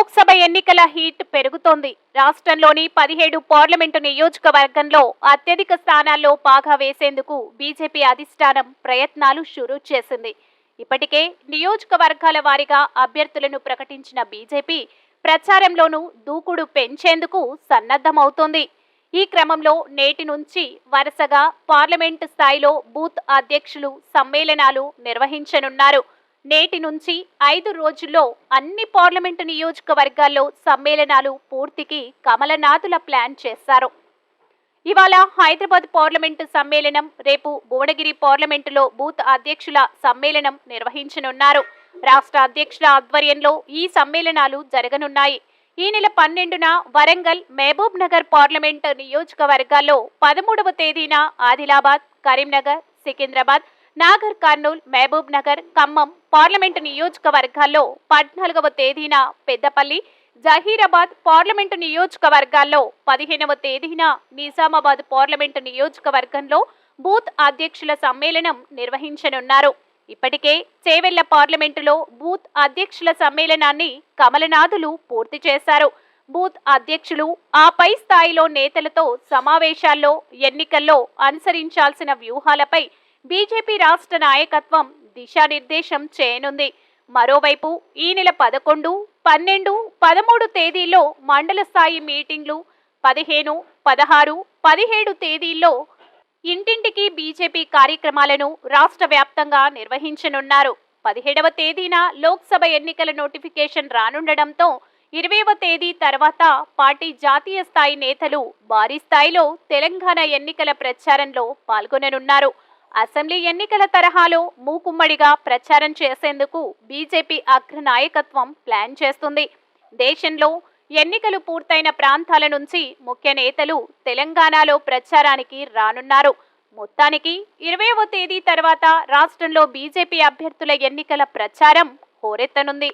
లోక్సభ ఎన్నికల హీట్ పెరుగుతోంది. రాష్ట్రంలోని పదిహేడు పార్లమెంటు నియోజకవర్గంలో అత్యధిక స్థానాల్లో పాగా వేసేందుకు బీజేపీ అధిష్టానం ప్రయత్నాలు షురూ చేసింది. ఇప్పటికే నియోజకవర్గాల వారీగా అభ్యర్థులను ప్రకటించిన బీజేపీ ప్రచారంలోనూ దూకుడు పెంచేందుకు సన్నద్ధమవుతోంది. ఈ క్రమంలో నేటి నుంచి వరుసగా పార్లమెంటు స్థాయిలో బూత్ అధ్యక్షులు సమ్మేళనాలు నిర్వహించనున్నారు. నేటి నుంచి ఐదు రోజుల్లో అన్ని పార్లమెంటు నియోజకవర్గాల్లో సమ్మేళనాలు పూర్తికి కమలనాథుల ప్లాన్ చేశారు. ఇవాళ హైదరాబాద్ పార్లమెంటు సమ్మేళనం రేపు భువనగిరి పార్లమెంటులో బూత్ అధ్యక్షుల సమ్మేళనం నిర్వహించనున్నారు. రాష్ట్ర అధ్యక్షుల ఆధ్వర్యంలో ఈ సమ్మేళనాలు జరగనున్నాయి. ఈ నెల పన్నెండున వరంగల్ మహబూబ్ నగర్ పార్లమెంట్ నియోజకవర్గాల్లో పదమూడవ తేదీన Adilabad Karimnagar Secunderabad Nagarkurnool Mahabubnagar Khammam parliament నియోజకవర్గాల్లో పద్నాలుగవ తేదీన పెద్దపల్లి జహీరాబాద్ పార్లమెంటు నియోజకవర్గాల్లో పదిహేనవ తేదీన నిజామాబాద్ పార్లమెంటు నియోజకవర్గంలో బూత్ అధ్యక్షుల సమ్మేళనం నిర్వహించనున్నారు. ఇప్పటికే చేవెళ్ళ పార్లమెంటులో బూత్ అధ్యక్షుల సమ్మేళనాన్ని కమలనాథులు పూర్తి చేశారు. బూత్ అధ్యక్షులు ఆ పై స్థాయిలో నేతలతో సమావేశాల్లో ఎన్నికల్లో అనుసరించాల్సిన వ్యూహాలపై బీజేపీ రాష్ట్ర నాయకత్వం దిశానిర్దేశం చేయనుంది. మరోవైపు ఈ నెల పదకొండు పన్నెండు పదమూడు తేదీల్లో మండల స్థాయి మీటింగ్లు పదిహేను పదహారు పదిహేడు తేదీల్లో ఇంటింటికి బీజేపీ కార్యక్రమాలను రాష్ట్ర వ్యాప్తంగా నిర్వహించనున్నారు. పదిహేడవ తేదీన లోక్సభ ఎన్నికల నోటిఫికేషన్ రానుండడంతో ఇరవైవ తేదీ తర్వాత పార్టీ జాతీయ స్థాయి నేతలు భారీ స్థాయిలో తెలంగాణ ఎన్నికల ప్రచారంలో పాల్గొననున్నారు. అసెంబ్లీ ఎన్నికల తరహాలో మూకుమ్మడిగా ప్రచారం చేసేందుకు బీజేపీ అగ్ర నాయకత్వం ప్లాన్ చేస్తుంది. దేశంలో ఎన్నికలు పూర్తయిన ప్రాంతాల నుంచి ముఖ్య నేతలు తెలంగాణలో ప్రచారానికి రానున్నారు. మొత్తానికి ఇరవైవ తేదీ తర్వాత రాష్ట్రంలో బీజేపీ అభ్యర్థుల ఎన్నికల ప్రచారం హోరెత్తనుంది.